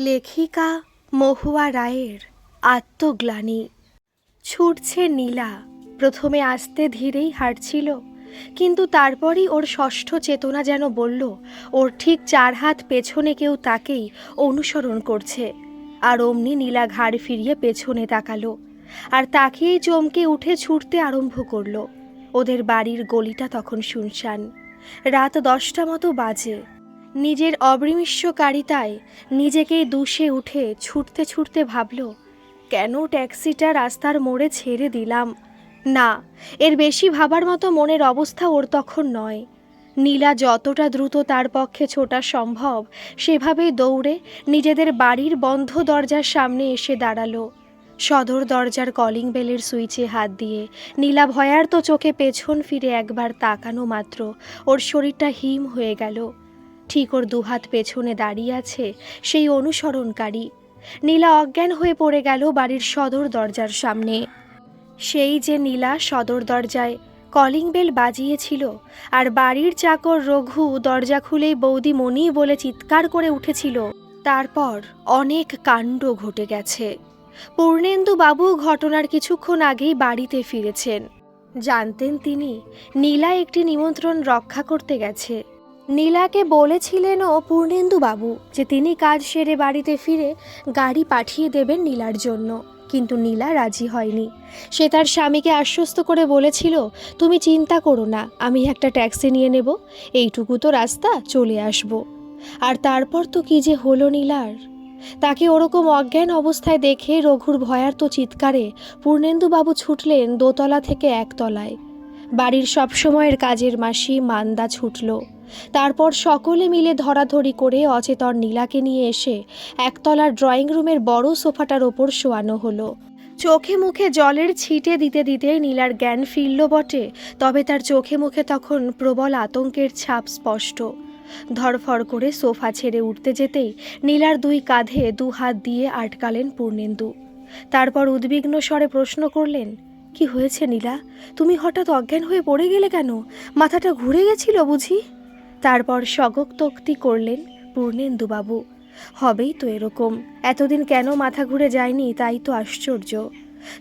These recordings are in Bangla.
লেখিকা মহুয়া রায়ের আত্মগ্লানি। ছুটছে নীলা। প্রথমে আস্তে ধীরেই হাঁটছিল, কিন্তু তারপরই ওর ষষ্ঠ চেতনা যেন বলল, ওর ঠিক চার হাত পেছনে কেউ তাকেই অনুসরণ করছে। আর অমনি নীলা ঘাড় ফিরিয়ে পেছনে তাকালো, আর তাকিয়েই চমকে উঠে ছুটতে আরম্ভ করল। ওদের বাড়ির গলিটা তখন শুনশান। রাত দশটা মতো বাজে। নিজের অবৃমিষ্যকারিতায় নিজেকেই দুষে উঠে ছুটতে ছুটতে ভাবল, কেন ট্যাক্সিটা রাস্তার মোড়ে ছেড়ে দিলাম? না, এর বেশি ভাবার মতো মনের অবস্থা ওর তখন নয়। নীলা যতটা দ্রুত তার পক্ষে ছোটা সম্ভব, সেভাবেই দৌড়ে নিজেদের বাড়ির বন্ধ দরজার সামনে এসে দাঁড়াল। সদর দরজার কলিং বেলের সুইচে হাত দিয়ে নীলা ভয়ার্ত চোখে পেছন ফিরে একবার তাকানো মাত্র, ওর শরীরটা হিম হয়ে গেল। ঠিক ওর দুহাত পেছনে দাঁড়িয়ে আছে সেই অনুসরণকারী। নীলা অজ্ঞান হয়ে পড়ে গেল বাড়ির সদর দরজার সামনে। সেই যে নীলা সদর দরজায় কলিং বেল বাজিয়েছিল আর বাড়ির চাকর রঘু দরজা খুলেই বৌদি মনি বলে চিৎকার করে উঠেছিল। তারপর অনেক কাণ্ড ঘটে গেছে। পূর্ণেন্দু বাবু ঘটনার কিছুক্ষণ আগেই বাড়িতে ফিরেছেন। জানতেন তিনি, নীলা একটি নিমন্ত্রণ রক্ষা করতে গেছে। নীলাকে বলেছিলেনও পূর্ণেন্দু বাবু যে তিনি কাজ সেরে বাড়িতে ফিরে গাড়ি পাঠিয়ে দেবেন নীলার জন্য। কিন্তু নীলা রাজি হয়নি। সে তার স্বামীকে আশ্বস্ত করে বলেছিল, তুমি চিন্তা করো না, আমি একটা ট্যাক্সি নিয়ে নেব, এইটুকু তো রাস্তা, চলে আসব। আর তারপর তো কি যে হলো নীলার? তাকে ওরকম অজ্ঞান অবস্থায় দেখে রঘুর ভয়ার্ত চিৎকারে পূর্ণেন্দুবাবু ছুটলেন দোতলা থেকে একতলায়। বাড়ির সবসময়ের কাজের মাসি মান্দা ছুটল। তারপর সকলে মিলে ধরাধরি করে অচেতন নীলাকে নিয়ে এসে একতলার ড্রয়িং রুমের বড় সোফাটার ওপর শোয়ানো হলো। চোখে মুখে জলের ছিটে দিতে দিতে নীলার জ্ঞান ফিরল বটে, তবে তার চোখে মুখে তখন প্রবল আতঙ্কের ছাপ স্পষ্ট। ধরফর করে সোফা ছেড়ে উঠতে যেতেই নীলার দুই কাঁধে দু হাত দিয়ে আটকালেন পূর্ণেন্দু। তারপর উদ্বিগ্ন স্বরে প্রশ্ন করলেন, কি হয়েছে নীলা? তুমি হঠাৎ অজ্ঞান হয়ে পড়ে গেলে কেন? মাথাটা ঘুরে গেছিল বুঝি? তারপর সগোক্তোক্তি করলেন পূর্ণেন্দুবাবু। হবেই তো এরকম। এতদিন কেন মাথা ঘুরে যায়নি তাই তো আশ্চর্য।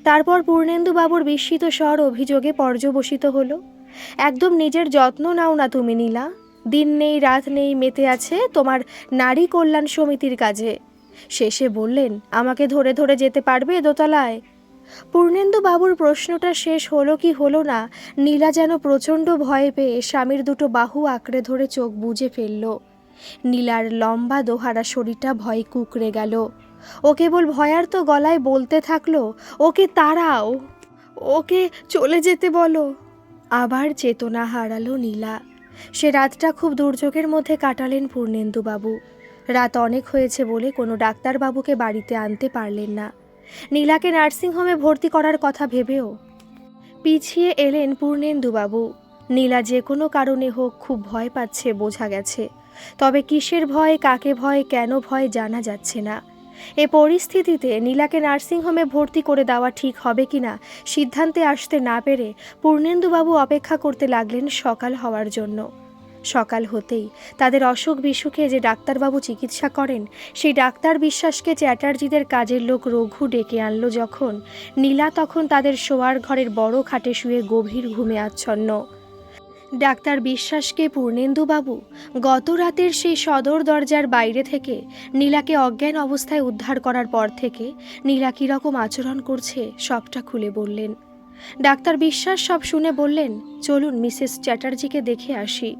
তারপর পূর্ণেন্দুবাবুর বিস্মিত স্বর অভিযোগে পর্যবসিত হলো, একদম নিজের যত্ন নাও না তুমি নীলা। দিন নেই, রাত নেই, মেতে আছে তোমার নারী কল্যাণ সমিতির কাজে। শেষে বললেন, আমাকে ধরে ধরে যেতে পারবে দোতলায়? পূর্ণেন্দু বাবুর প্রশ্নটা শেষ হলো কি হলো না, নীলা যেন প্রচণ্ড ভয়ে পেয়ে স্বামীর দুটো বাহু আঁকড়ে ধরে চোখ বুজে ফেলল। নীলার লম্বা দোহারা শরীরটা ভয় কুকড়ে গেল। ও কেবল ভয়ার্ত গলায় বলতে থাকল, ওকে তাড়াও, ওকে চলে যেতে বলো। আবার চেতনা হারালো নীলা। সে রাতটা খুব দুর্যোগের মধ্যে কাটালেন পূর্ণেন্দুবাবু। রাত অনেক হয়েছে বলে কোনো ডাক্তারবাবুকে বাড়িতে আনতে পারলেন না। নীলাকে নার্সিংহোমে ভর্তি করার কথা ভেবেও পিছিয়ে এলেন পূর্ণেন্দুবাবু। নীলা যে কোনো কারণে হোক খুব ভয় পাচ্ছে বোঝা গেছে। তবে কিসের ভয়, কাকে ভয়, কেন ভয় জানা যাচ্ছে না। এ পরিস্থিতিতে নীলাকে নার্সিংহোমে ভর্তি করে দেওয়া ঠিক হবে কিনা সিদ্ধান্তে আসতে না পেরে পূর্ণেন্দুবাবু অপেক্ষা করতে লাগলেন সকাল হওয়ার জন্য। সকাল হতেই তাদের অসুখ বিসুখে যে ডাক্তারবাবু চিকিৎসা করেন, সেই ডাক্তার বিশ্বাসকে চ্যাটার্জিদের কাজের লোক রঘু ডেকে আনলো যখন নীলা তখন তাদের শোয়ার ঘরের বড় খাটে শুয়ে গভীর ঘুমে আচ্ছন্ন। ডাক্তার বিশ্বাসকে পূর্ণেন্দুবাবু, গত রাতের সেই সদর দরজার বাইরে থেকে নীলাকে অজ্ঞান অবস্থায় উদ্ধার করার পর থেকে নীলা কীরকম আচরণ করছে সবটা খুলে বললেন। ডাক্তার বিশ্বাস সব শুনে বললেন, চলুন মিসেস চ্যাটার্জিকে দেখে আসি।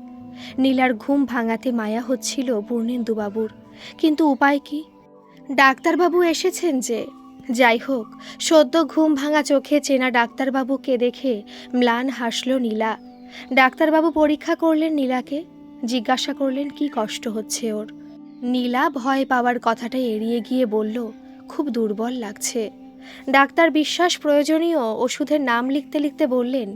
নীলার ঘুম ভাঙাতে মায়া হচ্ছিল পূর্ণেন্দুবাবুর। কিন্তু উপায় কি? ডাক্তারবাবু এসেছেন যে। যাই হোক, সদ্য ঘুম ভাঙা চোখে চেনা ডাক্তারবাবুকে দেখে ম্লান হাসল নীলা। ডাক্তারবাবু পরীক্ষা করলেন নীলাকে, জিজ্ঞাসা করলেন কি কষ্ট হচ্ছে ওর। নীলা ভয় পাওয়ার কথাটা এড়িয়ে গিয়ে বলল, খুব দুর্বল লাগছে। ডাক্তার বিশ্বাস প্রয়োজনীয় ওষুধের নাম লিখতে লিখতে বললেন,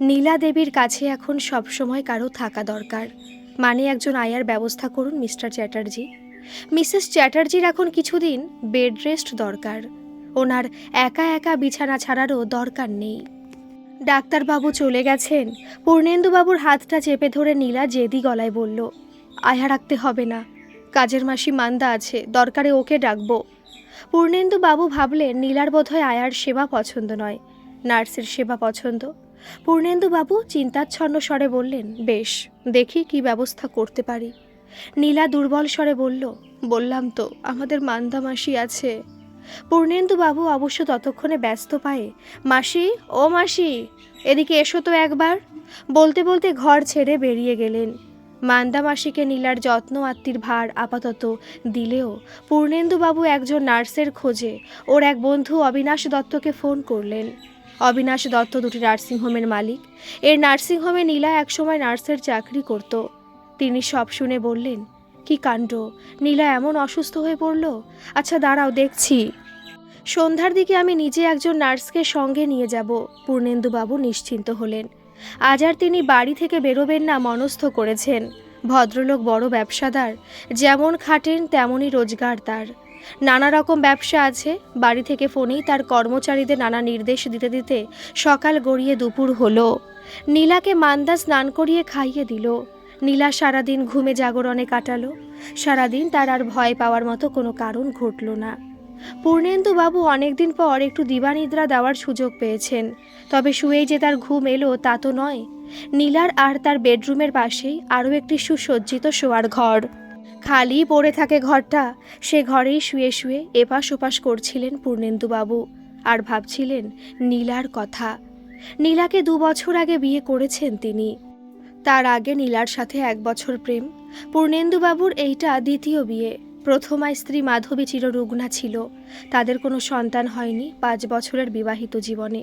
নীলা দেবীর কাছে এখন সবসময় কারও থাকা দরকার। মানে একজন আয়ার ব্যবস্থা করুন, মিস্টার চ্যাটার্জি। মিসেস চ্যাটার্জির এখন কিছুদিন বেড রেস্ট দরকার। ওনার একা একা বিছানা ছাড়ারও দরকার নেই। ডাক্তারবাবু চলে গেছেন। পূর্ণেন্দুবাবুর হাতটা চেপে ধরে নীলা জেদি গলায় বলল, আয়া রাখতে হবে না। কাজের মাসি মান্দা আছে, দরকারে ওকে ডাকবো। পূর্ণেন্দু বাবু ভাবলেন নীলার বোধহয় আয়ার সেবা পছন্দ নয়, নার্সের সেবা পছন্দ। পূর্ণেন্দু বাবু চিন্তাচ্ছন্ন স্বরে বললেন, বেশ, দেখি কি ব্যবস্থা করতে পারি। নীলা দুর্বল স্বরে বলল, বললাম তো, আমাদের মান্দা মাসি আছে। পূর্ণেন্দু বাবু অবশ্য ততক্ষণে ব্যস্ত পায়ে, মাসি, ও মাসি, এদিকে এসো তো একবার। বলতে বলতে ঘর ছেড়ে বেরিয়ে গেলেন। মান্দা মাসিকে নীলার যত্ন, আত্মীর ভার আপাতত দিলেও পূর্ণেন্দুবাবু একজন নার্সের খোঁজে ওর এক বন্ধু অবিনাশ দত্তকে ফোন করলেন। অবিনাশ দত্ত দুটি নার্সিংহোমের মালিক। এর নার্সিংহোমে নীলা একসময় নার্সের চাকরি করত। তিনি সব শুনে বললেন, কি কাণ্ড? নীলা এমন অসুস্থ হয়ে পড়ল? আচ্ছা দাঁড়াও, দেখছি। সন্ধ্যার দিকে আমি নিজে একজন নার্সকে সঙ্গে নিয়ে যাব। পূর্ণেন্দুবাবু নিশ্চিন্ত হলেন। আজ আর তিনি বাড়ি থেকে বেরোবেন না মনস্থ করেছেন। ভদ্রলোক বড় ব্যবসাদার, যেমন খাটেন তেমনই রোজগার তার। নানা রকম ব্যবসা আছে, বাড়ি থেকে ফোনেই তার কর্মচারীদের নানা নির্দেশ দিতে দিতে সকাল গড়িয়ে দুপুর হলো। নীলাকে মান্দা স্নান করিয়ে খাইয়ে দিল। নীলা সারাদিন ঘুমে জাগরণে কাটালো। সারাদিন তার আর ভয় পাওয়ার মতো কোনো কারণ ঘটল না। পূর্ণেন্দু বাবু অনেকদিন পর একটু দিবানিদ্রা দেওয়ার সুযোগ পেয়েছেন। তবে শুয়েই যে তার ঘুম এলো তা তো নয়। নীলার আর তার বেডরুমের পাশেই আরও একটি সুসজ্জিত শোয়ার ঘর। খালি পড়ে থাকে ঘরটা। সে ঘরেই শুয়ে শুয়ে এপাশ ওপাশ করছিলেন পূর্ণেন্দুবাবু আর ভাবছিলেন নীলার কথা। নীলাকে দু বছর আগে বিয়ে করেছেন তিনি। তার আগে নীলার সাথে এক বছর প্রেম পূর্ণেন্দুবাবুর এইটা দ্বিতীয় বিয়ে। প্রথমা স্ত্রী মাধবী চিররুগ্না ছিল। তাদের কোনো সন্তান হয়নি পাঁচ বছরের বিবাহিত জীবনে।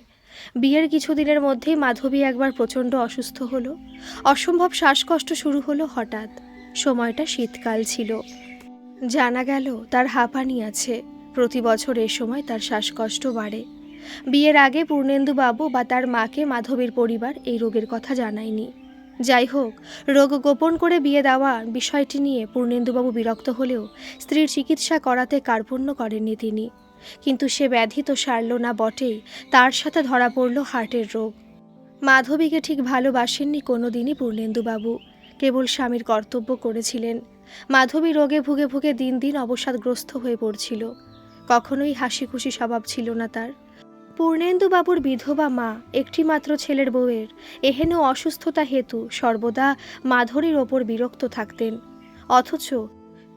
বিয়ের কিছুদিনের মধ্যেই মাধবী একবার প্রচণ্ড অসুস্থ হলো। অসম্ভব শ্বাসকষ্ট শুরু হলো হঠাৎ। সময়টা শীতকাল ছিল। জানা গেল তার হাঁপানি আছে। প্রতি বছর এ সময় তার শ্বাসকষ্ট বাড়ে। বিয়ের আগে পূর্ণেন্দুবাবু বা তার মাকে মাধবীর পরিবার এই রোগের কথা জানায়নি। যাই হোক, রোগ গোপন করে বিয়ে দেওয়া বিষয়টি নিয়ে পূর্ণেন্দুবাবু বিরক্ত হলেও স্ত্রীর চিকিৎসা করাতে কার্পণ্য করেননি তিনি। কিন্তু সে ব্যাধি তো সারল না বটেই, তার সাথে ধরা পড়ল হার্টের রোগ। মাধবীকে ঠিক ভালোবাসেননি কোনো দিনই পূর্ণেন্দুবাবু, কেবল স্বামীর কর্তব্য করেছিলেন। মাধবী রোগে ভুগে ভুগে দিন দিন অবসাদগ্রস্ত হয়ে পড়ছিল। কখনোই হাসি খুশি স্বভাব ছিল না তার। পূর্ণেন্দুবাবুর বিধবা মা, একটিমাত্র ছেলের বউয়ের। এহেন অসুস্থতা হেতু সর্বদা মাধুরীর ওপর বিরক্ত থাকতেন। অথচ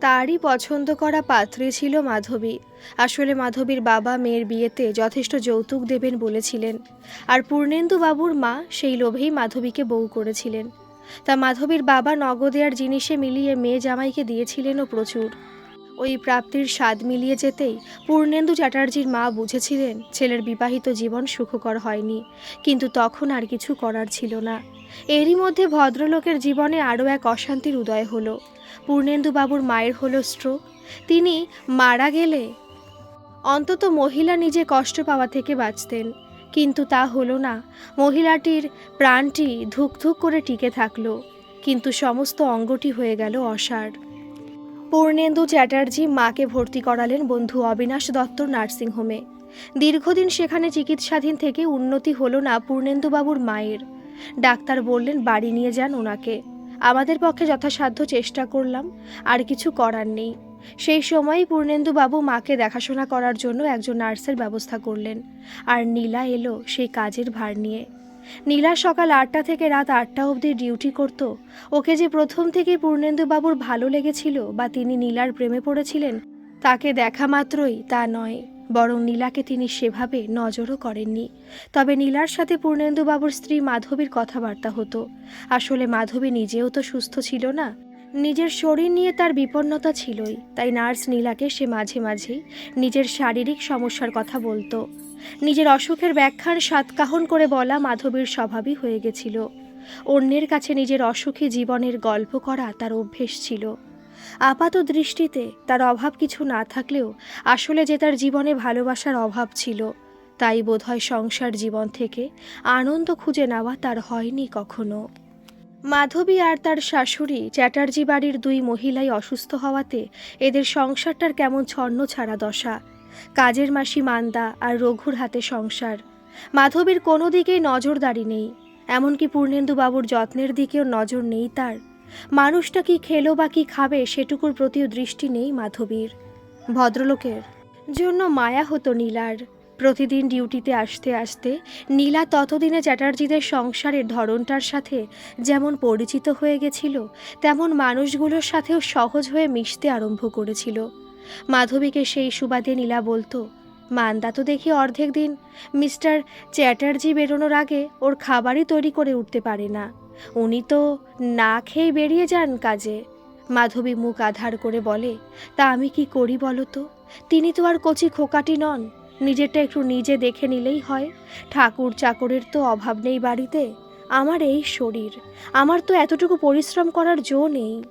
তারই পছন্দ করা পাত্রী ছিল মাধবী। আসলে মাধবীর বাবা মেয়ের বিয়েতে যথেষ্ট যৌতুক দেবেন বলেছিলেন। আর পূর্ণেন্দুবাবুর মা সেই লোভেই মাধবীকে বউ করেছিলেন। তা মাধবীর বাবা নগদে আর জিনিসে মিলিয়ে মেয়ে জামাইকে দিয়েছিলেনও প্রচুর। ওই প্রাপ্তির স্বাদ মিলিয়ে যেতেই পূর্ণেন্দু চ্যাটার্জির মা বুঝেছিলেন ছেলের বিবাহিত জীবন সুখকর হয়নি, কিন্তু তখন আর কিছু করার ছিল না। এরই মধ্যে ভদ্রলোকের জীবনে আরও এক অশান্তির উদয় হলো। পূর্ণেন্দুবাবুর মায়ের হলো স্ট্রোক তিনি মারা গেলে অন্তত মহিলা নিজে কষ্ট পাওয়া থেকে বাঁচতেন, কিন্তু তা হলো না। মহিলাটির প্রাণটি ধুক ধুক করে টিকে থাকল, কিন্তু সমস্ত অঙ্গটি হয়ে গেল অসাড়। পূর্ণেন্দু চ্যাটার্জি মাকে ভর্তি করালেন বন্ধু অবিনাশ দত্ত নার্সিংহোমে। দীর্ঘদিন সেখানে চিকিৎসাধীন থেকে উন্নতি হলো না পূর্ণেন্দুবাবুর মায়ের। ডাক্তার বললেন, বাড়ি নিয়ে যান ওনাকে আমাদের পক্ষে যথাসাধ্য চেষ্টা করলাম, আর কিছু করার নেই। সেই সময়ই পূর্ণেন্দুবাবু মাকে দেখাশোনা করার জন্য একজন নার্সের ব্যবস্থা করলেন। আর নীলা এলো সেই কাজের ভার নিয়ে। নীলা সকাল আটটা থেকে রাত আটটা অবধি ডিউটি করত। ওকে যে প্রথম থেকে পূর্ণেন্দুবাবুর ভালো লেগেছিল বা তিনি নীলার প্রেমে পড়েছিলেন, তাকে দেখা মাত্রই তা নয়, বরং নীলাকে তিনি সেভাবে নজরও করেননি। তবে নীলার সাথে পূর্ণেন্দুবাবুর স্ত্রী মাধবীর কথাবার্তা হতো। আসলে মাধবী নিজেও তো সুস্থ ছিল না। নিজের শরীর নিয়ে তার বিপন্নতা ছিলই, তাই নার্স নীলাকে সে মাঝে মাঝেই নিজের শারীরিক সমস্যার কথা বলতো। নিজের অসুখের ব্যাখ্যার সাতকাহন করে বলা মাধবীর স্বভাবই হয়ে গেছিল। অন্যের কাছে নিজের অসুখী জীবনের গল্প করা তার অভ্যেস ছিল। আপাত দৃষ্টিতে তার অভাব কিছু না থাকলেও আসলে যে তার জীবনে ভালোবাসার অভাব ছিল, তাই বোধহয় সংসার জীবন থেকে আনন্দ খুঁজে নেওয়া তার হয়নি কখনো। মাধবী আর তার শাশুড়ি চ্যাটার্জি বাড়ির দুই মহিলাই অসুস্থ হওয়াতে এদের সংসারটার কেমন ছন্ন ছাড়া দশা। কাজের মাসি মান্দা আর রঘুর হাতে সংসার। মাধবীর কোনো দিকেই নজরদারি নেই, এমনকি পূর্ণেন্দুবাবুর যত্নের দিকেও নজর নেই তার। মানুষটা কি খেলো বা কি খাবে সেটুকুর প্রতিও দৃষ্টি নেই মাধবীর। ভদ্রলোকের জন্য মায়া হতো নীলার। প্রতিদিন ডিউটিতে আসতে আসতে নীলা ততদিনে চ্যাটার্জিদের সংসারের ধরনটার সাথে যেমন পরিচিত হয়ে গেছিল, তেমন মানুষগুলোর সাথেও সহজ হয়ে মিশতে আরম্ভ করেছিল। মাধবীকে সেই সুবাদে নীলা বলতো, মান্দা তো দেখি অর্ধেক দিন। মিস্টার চ্যাটার্জি বেরোনোর আগে ওর খাবারই তৈরি করে উঠতে পারে না। উনি তো না খেয়ে বেরিয়ে যান কাজে। মাধবী মুখ আধার করে বলে, তা আমি কি করি বলো তো? তিনি তো আর কচি খোকাটি নন। নিজেরটা একটু নিজে দেখে নিলেই হয়। ঠাকুর চাকরের তো অভাব নেই বাড়িতে। আমার এই শরীর। আমার তো এতটুকু পরিশ্রম করার জো নেই।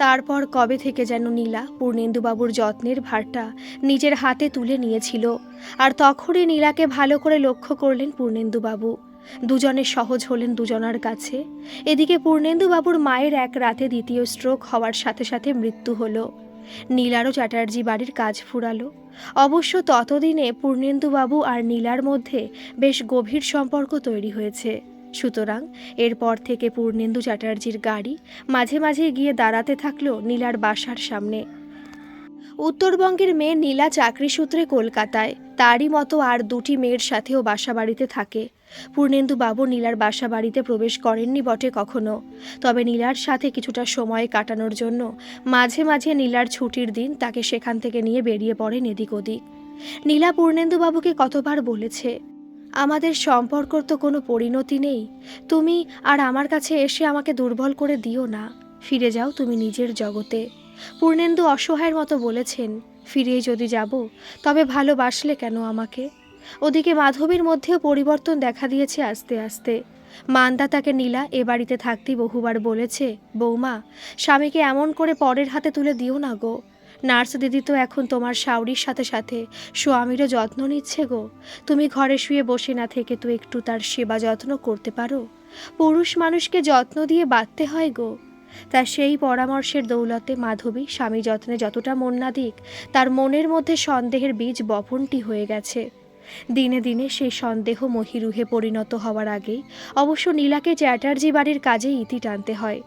তারপর কবে থেকে যেন নীলা পূর্ণেন্দুবাবুর যত্নের ভারটা নিজের হাতে তুলে নিয়েছিল। আর তখনই নীলাকে ভালো করে লক্ষ্য করলেন পূর্ণেন্দুবাবু। দুজনে সহজ হলেন দুজনার কাছে। এদিকে পূর্ণেন্দুবাবুর মায়ের এক রাতে দ্বিতীয় স্ট্রোক হওয়ার সাথে সাথে মৃত্যু হলো। নীলারও চ্যাটার্জি বাড়ির কাজ ফুরালো। অবশ্য ততদিনে পূর্ণেন্দুবাবু আর নীলার মধ্যে বেশ গভীর সম্পর্ক তৈরি হয়েছে। সুতরাং এরপর থেকে পূর্ণেন্দু চ্যাটার্জির গাড়ি মাঝে মাঝে গিয়ে দাঁড়াতে থাকল নীলার বাসার সামনে। উত্তরবঙ্গের মেয়ে নীলা চাকরি সূত্রে কলকাতায়। তারই মতো আর দুটি মেয়ের সাথেও বাসা বাড়িতে থাকে। পূর্ণেন্দু বাবু নীলার বাসা বাড়িতে প্রবেশ করেননি বটে কখনো। তবে নীলার সাথে কিছুটা সময় কাটানোর জন্য মাঝে মাঝে নীলার ছুটির দিন তাকে সেখান থেকে নিয়ে বেরিয়ে পড়েন এদিক ওদিক। নীলা পূর্ণেন্দুবাবুকে কতবার বলেছে আমাদের সম্পর্কর তো কোনো পরিণতি নেই। তুমি আর আমার কাছে এসে আমাকে দুর্বল করে দিও না। ফিরে যাও তুমি নিজের জগতে। পূর্ণেন্দু অসহায়ের মতো বলেছেন, ফিরেই যদি যাব, তবে ভালোবাসলে কেন আমাকে? ওদিকে মাধবীর মধ্যেও পরিবর্তন দেখা দিয়েছে আস্তে আস্তে। মান্দা তাকে নীলা এ বাড়িতে থাকতেই বহুবার বলেছে, বৌমা, স্বামীকে এমন করে পরের হাতে তুলে দিও না গো। নার্স দিদি তো এখন তোমার শাওরির সাথে সাথে স্বামীরও যত্ন নিচ্ছে গো। তুমি ঘরে শুয়ে বসে না থেকে তো একটু তার সেবা যত্ন করতে পারো। পুরুষ মানুষকে যত্ন দিয়ে বাঁধতে হয় গো। তা সেই পরামর্শের দৌলতে মাধবী স্বামী যত্নে যতটা মন না দিক, তার মনের মধ্যে সন্দেহের বীজ বপনটি হয়ে গেছে। দিনে দিনে সেই সন্দেহ মহিরুহে পরিণত হওয়ার আগেই অবশ্য নীলাকে চ্যাটার্জি বাড়ির কাজে ইতি টানতে হয়।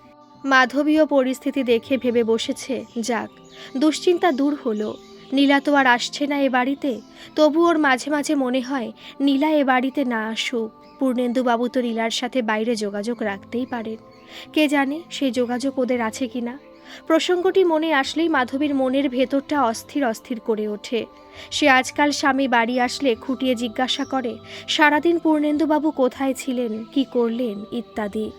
মাধবীয় পরিস্থিতি দেখে ভেবে বসেছে, যাক, দুশ্চিন্তা দূর হলো। নীলা তো আর আসছে না এ বাড়িতে, তবু ওর মাঝে মাঝে মনে হয় নীলা এ বাড়িতে না আসুক। পূর্ণেন্দুবাবু তো নীলার সাথে বাইরে যোগাযোগ রাখতেই পারেন। কে জানে সেই যোগাযোগ ওদের আছে কি না? প্রসঙ্গটি মনে আসলেই মাধবীর মনের ভেতরটা অস্থির অস্থির করে ওঠে। সে আজকাল স্বামী বাড়ি আসলে খুঁটিয়ে জিজ্ঞাসা করে, সারাদিন পূর্ণেন্দুবাবু কোথায় ছিলেন, কি করলেন, ইত্যাদি।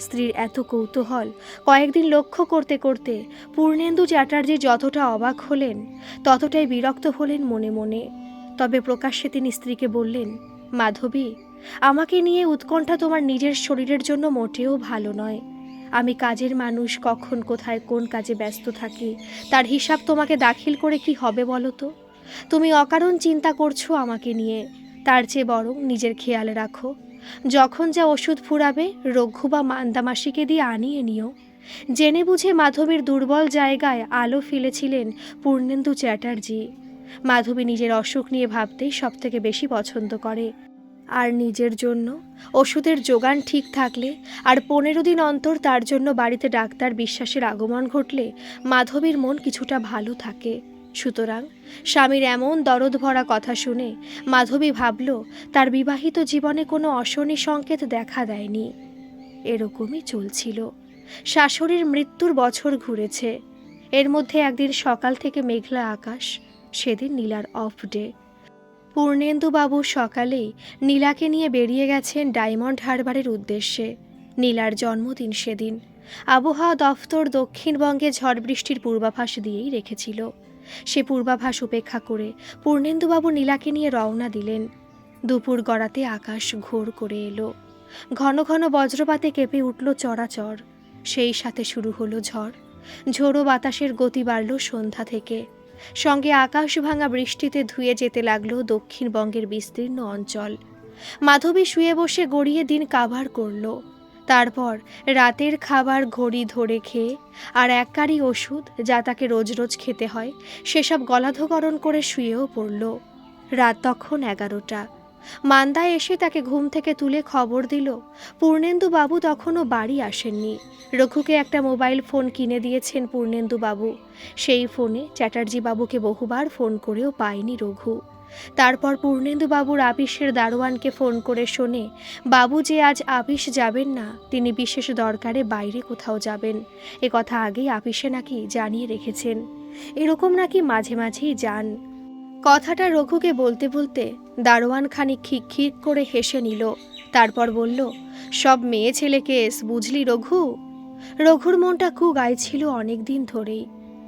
স্ত্রীর এত কৌতূহল। কয়েকদিন লক্ষ্য করতে করতে পূর্ণেন্দু চ্যাটার্জি যতটা অবাক হলেন, ততটাই বিরক্ত হলেন মনে মনে। তবে প্রকাশ্যে তিনি স্ত্রীকে বললেন, মাধবী, আমাকে নিয়ে উৎকণ্ঠা তোমার নিজের শরীরের জন্য মোটেও ভালো নয়। আমি কাজের মানুষ, কখন, কোথায়, কোন কাজে ব্যস্ত থাকি, তার হিসাব তোমাকে দাখিল করে কি হবে বলো তো? তুমি অকারণ চিন্তা করছ আমাকে নিয়ে। তার চেয়ে বরং নিজের খেয়াল রাখো। যখন যা ওষুধ ফুরাবে, রঘু বা মান্দামাসিকে দিয়ে আনিয়ে নিও। জেনে বুঝে মাধবীর দুর্বল জায়গায় আলো ফেলেছিলেন পূর্ণেন্দু চ্যাটার্জি। মাধবী নিজের অসুখ নিয়ে ভাবতেই সবথেকে বেশি পছন্দ করে। আর নিজের জন্য? ওষুধের যোগান ঠিক থাকলে আর পনেরো দিন অন্তর তার জন্য বাড়িতে ডাক্তার বিশ্বাসের আগমন ঘটলে মাধবীর মন কিছুটা ভালো থাকে। সুতরাং স্বামীর এমন দরদ ভরা কথা শুনে মাধবী ভাবল, তার বিবাহিত জীবনে কোনো অশনি সংকেত দেখা দেয়নি। এরকমই চলছিল। শাশুড়ির মৃত্যুর বছর ঘুরেছে। এর মধ্যে একদিন সকাল থেকে মেঘলা আকাশ, সেদিন নীলার অফ ডে। পূর্ণেন্দুবাবু সকালেই নীলাকে নিয়ে বেরিয়ে গেছেন ডায়মন্ড হারবারের উদ্দেশ্যে। নীলার জন্মদিন সেদিন। আবহাওয়া দফতর দক্ষিণবঙ্গে ঝড় বৃষ্টির পূর্বাভাস দিয়েই রেখেছিল। সে পূর্বাভাস উপেক্ষা করে পূর্ণেন্দুবাবু নীলাকে নিয়ে রওনা দিলেন। দুপুর গড়াতে আকাশ ঘোর করে এলো। ঘন ঘন বজ্রপাতে কেঁপে উঠল চড়াচড় সেই সাথে শুরু হলো ঝড়। ঝোড়ো বাতাসের গতি বাড়ল সন্ধ্যা থেকে। সঙ্গে আকাশ ভাঙা বৃষ্টিতে ধুয়ে যেতে লাগল দক্ষিণবঙ্গের বিস্তীর্ণ অঞ্চল। মাধবী শুয়ে বসে গড়িয়ে দিন কাভার করল। তারপর রাতের খাবার ঘড়ি ধরে খেয়ে আর এককারি ওষুধ যা তাকে রোজ রোজ খেতে হয়, সেসব গলাধকরণ করে শুয়েও পড়ল। রাত তখন এগারোটা। মান্দা এসে তাকে ঘুম থেকে তুলে খবর দিল, পূর্ণেন্দু বাবু তখনও বাড়ি আসেননি। রঘুকে একটা মোবাইল ফোন কিনে দিয়েছেন পূর্ণেন্দু বাবু। সেই ফোনে চ্যাটার্জি বাবুকে বহুবার ফোন করেও পায়নি রঘু। তারপর পূর্ণেন্দু বাবুর আপিসের দারোয়ানকে ফোন করে শোনে, বাবু যে আজ আপিস যাবেন না, তিনি বিশেষ দরকারে বাইরে কোথাও যাবেন। এ কথা আগেই আপিসে নাকি জানিয়ে রেখেছেন। এরকম নাকি মাঝে মাঝেই যান। কথাটা রঘুকে বলতে বলতে দারোয়ান খানিক খিক করে হেসে নিল। তারপর বলল, সব মেয়ে ছেলে কেস বুঝলি রঘু? রঘুর মনটা কু গাইছিল অনেক দিন ধরেই।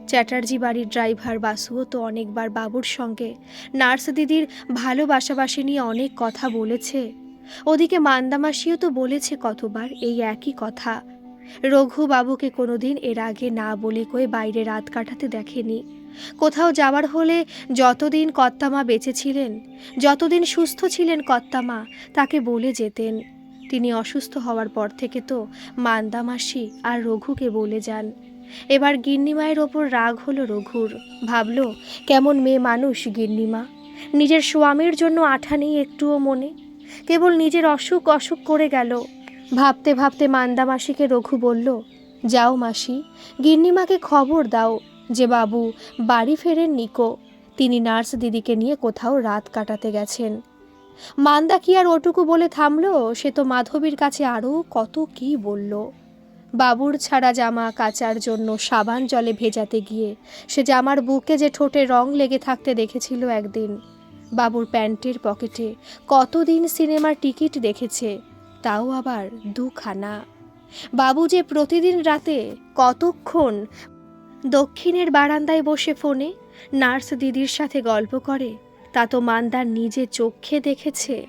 চ্যাটার্জি বাড়ির ড্রাইভার বাসুও তো অনেকবার বাবুর সঙ্গে। নার্স দিদির ভালোবাসাবাসি নিয়ে অনেক কথা বলেছে। ওদিকে মান্দামাসিও তো বলেছে কতবার এই একই কথা। রঘু বাবুকে কোনোদিন এর আগে না বলে কয়ে বাইরে রাত কাটাতে দেখেনি। কোথাও যাওয়ার হলে যতদিন কর্তামা বেঁচে ছিলেন যতদিন সুস্থ ছিলেন কর্তামা, তাকে বলে যেতেন। তিনি অসুস্থ হওয়ার পর থেকে তো মান্দামাসি আর রঘুকে বলে যান। এবার গিন্নিমায়ের ওপর রাগ হলো রঘুর। ভাবল, কেমন মেয়ে মানুষ গিন্নিমা। নিজের স্বামীর জন্য আঠা নেই একটুও মনে। কেবল নিজের অসুখ অসুখ করে গেল। ভাবতে ভাবতে মান্দা মাসিকে রঘু বলল, যাও মাসি, গিন্নিমাকে খবর দাও যে বাবু বাড়ি ফেরেন নিকো তিনি নার্স দিদিকে নিয়ে কোথাও রাত কাটাতে গেছেন। মান্দা কি আর ওটুকু বলে থামলো? সে তো মাধবীর কাছে আরও কত কি বলল? বাবুর ছাড়া জামা কাচার জন্য সাবান জলে ভেজাতে গিয়ে, সে জামার বুকে যে ঠোঁটে রং লেগে থাকতে দেখেছিল একদিন। বাবুর প্যান্টের পকেটে কতদিন সিনেমার টিকিট দেখেছে, তাও আবার দুখানা। বাবু যে প্রতিদিন রাতে কতক্ষণ দক্ষিণের বারান্দায় বসে ফোনে নার্স দিদির সাথে গল্প করে, তা তো মান্দার নিজে চোখে দেখেছে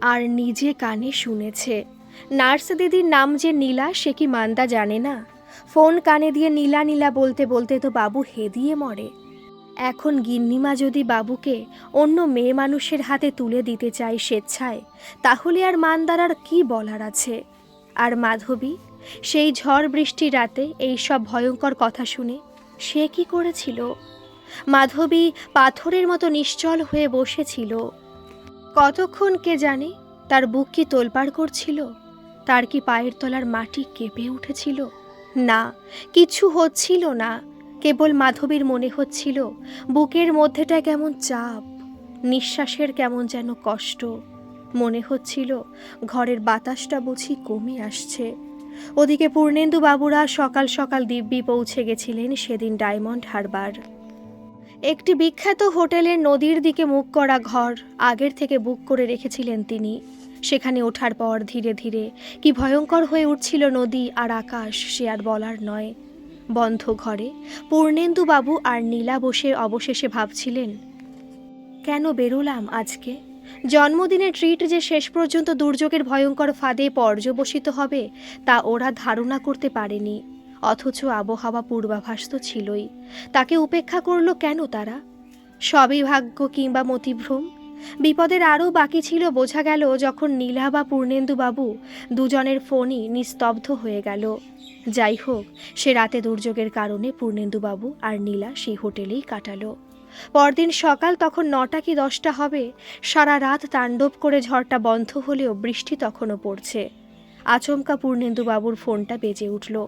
আর নিজে কানে শুনেছে। নার্স দিদির নাম যে নীলা, সে কি মান্দা জানে না? ফোন কানে দিয়ে নীলা নীলা বলতে বলতে তো বাবু হেদিয়ে মরে। এখন গিন্নিমা যদি বাবুকে অন্য মেয়ে মানুষের হাতে তুলে দিতে চায় স্বেচ্ছায়, তাহলে আর মান্দার আর কি বলার আছে? আর মাধবী, সেই ঝড় বৃষ্টি রাতে এই সব ভয়ঙ্কর কথা শুনে সে কি করেছিল? মাধবী পাথরের মতো নিশ্চল হয়ে বসেছিল। কতক্ষণ কে জানে তার বুক কি তোলপাড় করছিল? তার কি পায়ের তলার মাটি কেঁপে উঠেছিল? না, কিছু হচ্ছিল না। কেবল মাধবীর মনে হচ্ছিল, বুকের মধ্যেটা কেমন চাপ, নিঃশ্বাসের কেমন যেন কষ্ট। মনে হচ্ছিল, ঘরের বাতাসটা বুঝি কমে আসছে। ওদিকে পূর্ণেন্দু বাবুরা সকাল সকাল দিব্যি পৌঁছে গেছিলেন সেদিন ডায়মন্ড হারবার। একটি বিখ্যাত হোটেলের নদীর দিকে মুখ করা ঘর আগের থেকে বুক করে রেখেছিলেন তিনি। সেখানে ওঠার পর ধীরে ধীরে কি ভয়ঙ্কর হয়ে উঠছিল নদী আর আকাশ সে আর বলার নয়। বন্ধ ঘরে পূর্ণেন্দু বাবু আর নীলা বসে অবশেষে ভাবছিলেন, কেন বেরোলাম আজকে? জন্মদিনে ট্রিট যে শেষ পর্যন্ত দুর্যোগের ভয়ঙ্কর ফাঁদে পর্যবসিত হবে, তা ওরা ধারণা করতে পারেনি। অথচ আবহাওয়া পূর্বাভাস তো ছিলই। তাকে উপেক্ষা করল কেন তারা? সবই ভাগ্য কিংবা মতিভ্রম? বিপদের আরও বাকি ছিল বোঝা গেল যখন নীলা বা পূর্ণেন্দু বাবু দুজনের ফোনই নিস্তব্ধ হয়ে গেল। যাই হোক, সে রাতে দুর্যোগের কারণে পূর্ণেন্দুবাবু আর নীলা সেই হোটেলেই কাটালো। পরদিন সকাল তখন নটা কি দশটা হবে, সারা রাত তাণ্ডব করে ঝড়টা বন্ধ হলেও বৃষ্টি তখনও পড়ছে। আচমকা পূর্ণেন্দুবাবুর ফোনটা বেজে উঠল।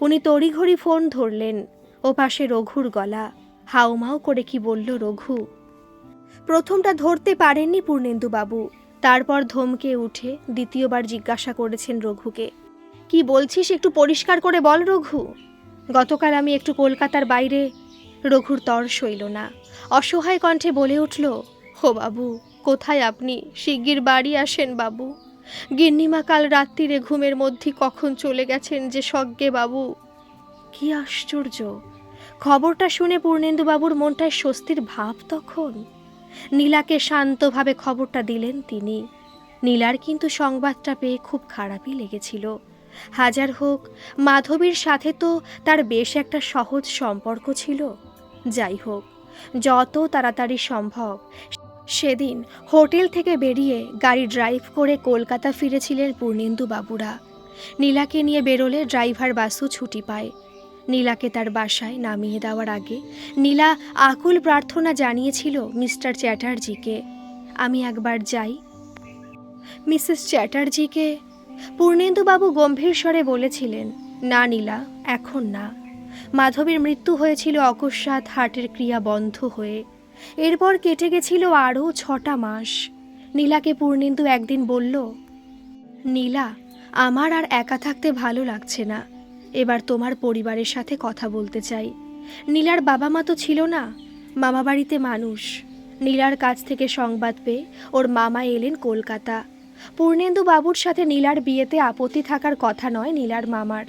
উনি তড়িঘড়ি ফোন ধরলেন। ও পাশে রঘুর গলা। হাউমাউ করে কি বলল রঘু? প্রথমটা ধরতে পারেননি পূর্ণেন্দুবাবু। তারপর ধমকে উঠে দ্বিতীয়বার জিজ্ঞাসা করেছেন রঘুকে, কি বলছিস একটু পরিষ্কার করে বল রঘু? গতকাল আমি একটু কলকাতার বাইরে। রঘুর তর সইল না। অসহায় কণ্ঠে বলে উঠল হো বাবু, কোথায় আপনি? শিগগির বাড়ি আসেন বাবু। গিন্নিমা কাল রাত্রিরে ঘুমের মধ্যে কখন চলে গেছেন যে সজ্ঞে বাবু? কি আশ্চর্য! খবরটা শুনে পূর্ণেন্দু বাবুর মনটায় স্বস্তির ভাব তখন? নীলাকে শান্তভাবে খবরটা দিলেন তিনি। নীলার কিন্তু সংবাদটা পেয়ে খুব খারাপই লেগেছিল। হাজার হোক, মাধবীর সাথে তো তার বেশ একটা সহজ সম্পর্ক ছিল। যাই হোক, যত তাড়াতাড়ি সম্ভব, সেদিন হোটেল থেকে বেরিয়ে গাড়ি ড্রাইভ করে কলকাতা ফিরেছিলেন পূর্ণেন্দু বাবুরা। নীলাকে নিয়ে বেরোলে ড্রাইভার বাসু ছুটি পায়। নীলাকে তার বাসায় নামিয়ে দেওয়ার আগে নীলা আকুল প্রার্থনা জানিয়েছিল মিস্টার চ্যাটার্জিকে, আমি একবার যাই। মিসেস চ্যাটার্জিকে পূর্ণেন্দুবাবু গম্ভীর স্বরে বলেছিলেন, না নীলা, এখন না। মাধবীর মৃত্যু হয়েছিল অকস্মাৎ হার্টের ক্রিয়া বন্ধ হয়ে। এরপর কেটে গেছিল আরও ছটা মাস। নীলাকে পূর্ণেন্দু একদিন বলল, নীলা, আমার আর একা থাকতে ভালো লাগছে না। এবার তোমার পরিবারের সাথে কথা বলতে চাই। নীলার বাবা মা তো ছিল না মামা বাড়িতে মানুষ। নীলার কাছ থেকে সংবাদ পেয়ে ওর মামা এলেন কলকাতা। পূর্ণেন্দু বাবুর সাথে নীলার বিয়েতে আপত্তি থাকার কথা নয় নীলার মামার।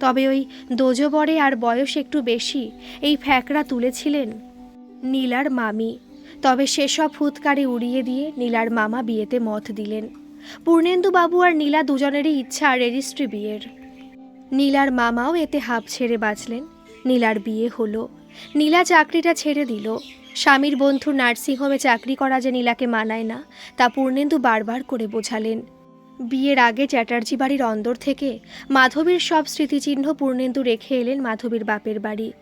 তবে ওই দোজবরে আর বয়স একটু বেশি, এই ফ্যাকড়া তুলেছিলেন নীলার মামি। তবে সেসব ফুৎকারে উড়িয়ে দিয়ে নীলার মামা বিয়েতে মত দিলেন। পূর্ণেন্দু বাবু আর নীলা দুজনেরই ইচ্ছা রেজিস্ট্রি বিয়ের। নীলার মামাও এতে হাঁপ ছেড়ে বাঁচলেন। নীলার বিয়ে হলো। নীলা চাকরিটা ছেড়ে দিল। স্বামীর বন্ধু নার্সিংহোমে চাকরি করা যে নীলাকে মানায় না, তা পূর্ণেন্দু বারবার করে বোঝালেন। বিয়ের আগে চ্যাটার্জি বাড়ির অন্দর থেকে মাধবীর সব স্মৃতিচিহ্ন পূর্ণেন্দু রেখে এলেন মাধবীর বাপের বাড়ি।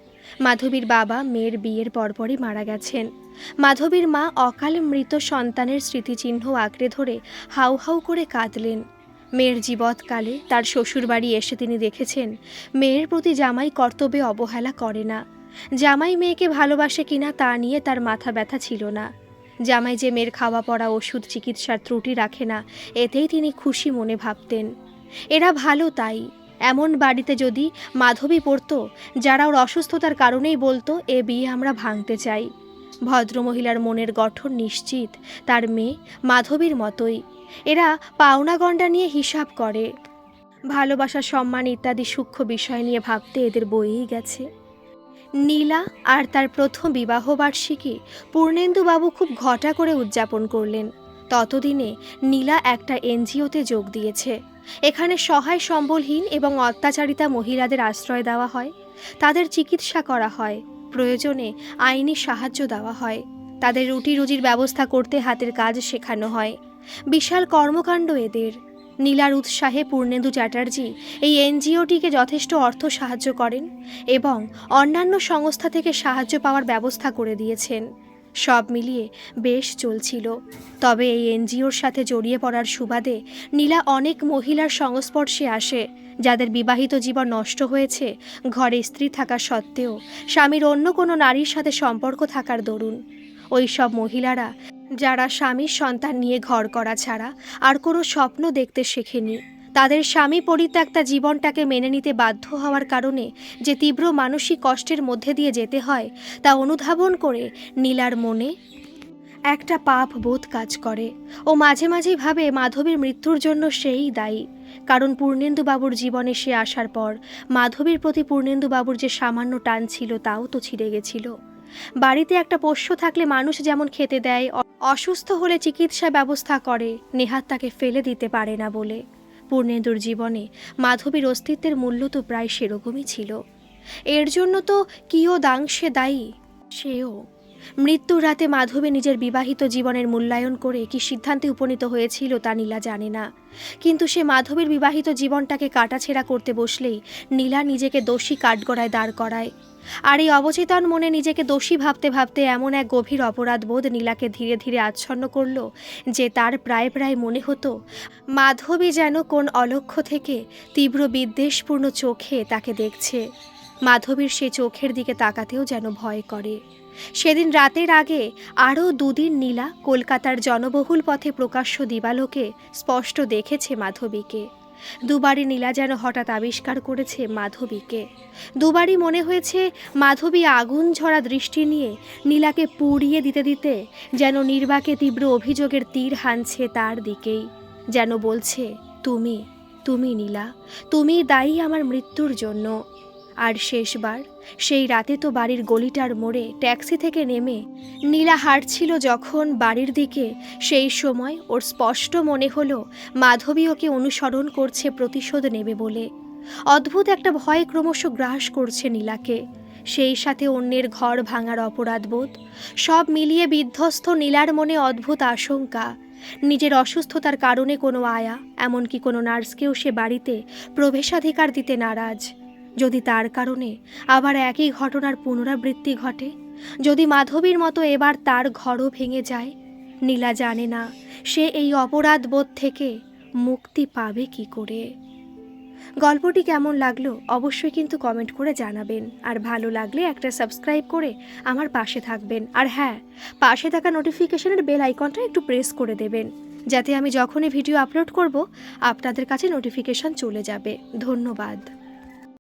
মাধবীর বাবা মেয়ের বিয়ের পরপরই মারা গেছেন। মাধবীর মা অকালে মৃত সন্তানের স্মৃতিচিহ্ন আঁকড়ে ধরে হাউ হাউ করে কাঁদলেন। মেয়ের জীবৎকালে তার শ্বশুরবাড়ি এসে তিনি দেখেছেন, মেয়ের প্রতি জামাই কর্তব্যে অবহেলা করে না। জামাই মেয়েকে ভালোবাসে কিনা তা নিয়ে তার মাথা ব্যথা ছিল না। জামাই যে মেয়ের খাওয়া পড়া ওষুধ চিকিৎসার ত্রুটি রাখে না, এতেই তিনি খুশি মনে ভাবতেন। এরা ভালো তাই। এমন বাড়িতে যদি মাধবী পড়তো, যারা ওর অসুস্থতার কারণেই বলতো, এ বিয়ে আমরা ভাঙতে চাই। ভদ্রমহিলার মনের গঠন নিশ্চিত, তার মেয়ে মাধবীর মতোই। এরা পাওনা গণ্ডা নিয়ে হিসাব করে। ভালোবাসা, সম্মান ইত্যাদি সূক্ষ্ম বিষয় নিয়ে ভাবতে এদের বইয়েই গেছে। নীলা আর তার প্রথম বিবাহবার্ষিকী পূর্ণেন্দুবাবু খুব ঘটা করে উদযাপন করলেন। ততদিনে নীলা একটা এনজিওতে যোগ দিয়েছে। এখানে সহায় সম্বলহীন এবং অত্যাচারিতা মহিলাদের আশ্রয় দেওয়া হয়। তাদের চিকিৎসা করা হয়। প্রয়োজনে আইনি সাহায্য দেওয়া হয়। তাদের রুটি রুজির ব্যবস্থা করতে হাতের কাজ শেখানো হয়। বিশাল কর্মকাণ্ড এদের। নীলার উৎসাহে পূর্ণেন্দু চ্যাটার্জি এই এনজিওটিকে যথেষ্ট অর্থ সাহায্য করেন এবং অন্যান্য সংস্থা থেকে সাহায্য পাওয়ার ব্যবস্থা করে দিয়েছেন। সব মিলিয়ে বেশ চলছিল। তবে এই এনজিওর সাথে জড়িয়ে পড়ার সুবাদে নীলা অনেক মহিলার সংস্পর্শে আসে। যাদের বিবাহিত জীবন নষ্ট হয়েছে, ঘরে স্ত্রী থাকা সত্ত্বেও স্বামীর অন্য কোনো নারীর সাথে সম্পর্ক থাকার দরুন। ওই সব মহিলারা যারা স্বামীর সন্তান নিয়ে ঘর করা ছাড়া আর কোনো স্বপ্ন দেখতে শেখেনি, তাদের স্বামী পরিত্যক্তা জীবনটাকে মেনে নিতে বাধ্য হওয়ার কারণে যে তীব্র মানসিক কষ্টের মধ্যে দিয়ে যেতে হয়, তা অনুধাবন করে নীলার মনে একটা পাপ বোধ কাজ করে। ও মাঝে মাঝেই ভাবে মাধবীর মৃত্যুর জন্য সেই দায়ী। কারণ পূর্ণেন্দুবাবুর জীবনে সে আসার পর মাধবীর প্রতি পূর্ণেন্দুবাবুর যে সামান্য টান ছিল তাও তো ছিঁড়ে গেছিল। বাড়িতে একটা পোষ্য থাকলে মানুষ যেমন খেতে দেয় অসুস্থ হলে চিকিৎসা ব্যবস্থা করে, নেহাত তাকে ফেলে দিতে পারে না বলে। পূর্ণেন্দুর জীবনে মাধবীর অস্তিত্বের মূল্য তো প্রায় সেরকমই ছিল। এর জন্য তো কিয়দাংশে দায়ী? সেও মৃত্যুর রাতে মাধবী নিজের বিবাহিত জীবনের মূল্যায়ন করে কি সিদ্ধান্তে উপনীত হয়েছিল তা নীলা জানে না। কিন্তু সে মাধবীর বিবাহিত জীবনটাকে কাটাছেড়া করতে বসলেই নীলা নিজেকে দোষী কাঠগড়ায় দাঁড় করায়। আর এই অবচেতন মনে নিজেকে দোষী ভাবতে ভাবতে এমন এক গভীর অপরাধ বোধ নীলাকে ধীরে ধীরে আচ্ছন্ন করল যে তার প্রায় প্রায় মনে হতো, মাধবী যেন কোন অলক্ষ্য থেকে তীব্র বিদ্বেষপূর্ণ চোখে তাকে দেখছে। মাধবীর সে চোখের দিকে তাকাতেও যেন ভয় করে। সেদিন রাতের আগে আরও দুদিন নীলা কলকাতার জনবহুল পথে প্রকাশ্য দিবালোকে স্পষ্ট দেখেছে মাধবীকে। দুবারই নীলা যেন হঠাৎ আবিষ্কার করেছে মাধবীকে। দুবারই মনে হয়েছে মাধবী আগুন ঝরা দৃষ্টি নিয়ে নীলাকে পুড়িয়ে দিতে দিতে যেন নির্বাকে তীব্র অভিযোগের তীর হানছে তার দিকেই। যেন বলছে, তুমি তুমি নীলা, তুমি দায়ী আমার মৃত্যুর জন্য। আর শেষবার, সেই রাতে তো বাড়ির গলিটার মোড়ে ট্যাক্সি থেকে নেমে নীলা হাঁটছিল যখন বাড়ির দিকে, সেই সময় ওর স্পষ্ট মনে হলো মাধবী ওকে অনুসরণ করছে প্রতিশোধ নেবে বলে। অদ্ভুত একটা ভয় ক্রমশ গ্রাস করছে নীলাকে। সেই সাথে অন্যের ঘর ভাঙার অপরাধবোধ, সব মিলিয়ে বিধ্বস্ত নীলার মনে অদ্ভুত আশঙ্কা। নিজের অসুস্থতার কারণে কোনো আয়া, এমনকি কোনো নার্সকেও সে বাড়িতে প্রবেশাধিকার দিতে নারাজ। যদি তার কারণে আবার একই ঘটনার পুনরাবৃত্তি ঘটে, যদি মাধবীর মতো এবার তার ঘরও ভেঙে যায়, নীলা জানে না সে এই অপরাধ বোধ থেকে মুক্তি পাবে কি করে। গল্পটি কেমন লাগল অবশ্যই কিন্তু কমেন্ট করে জানাবেন। আর ভালো লাগলে একটা সাবস্ক্রাইব করে আমার পাশে থাকবেন। আর হ্যাঁ পাশে থাকা নোটিফিকেশনের বেল আইকনটা একটু প্রেস করে দেবেন, যাতে আমি যখনই ভিডিও আপলোড করব, আপনাদের কাছে নোটিফিকেশন চলে যাবে। ধন্যবাদ।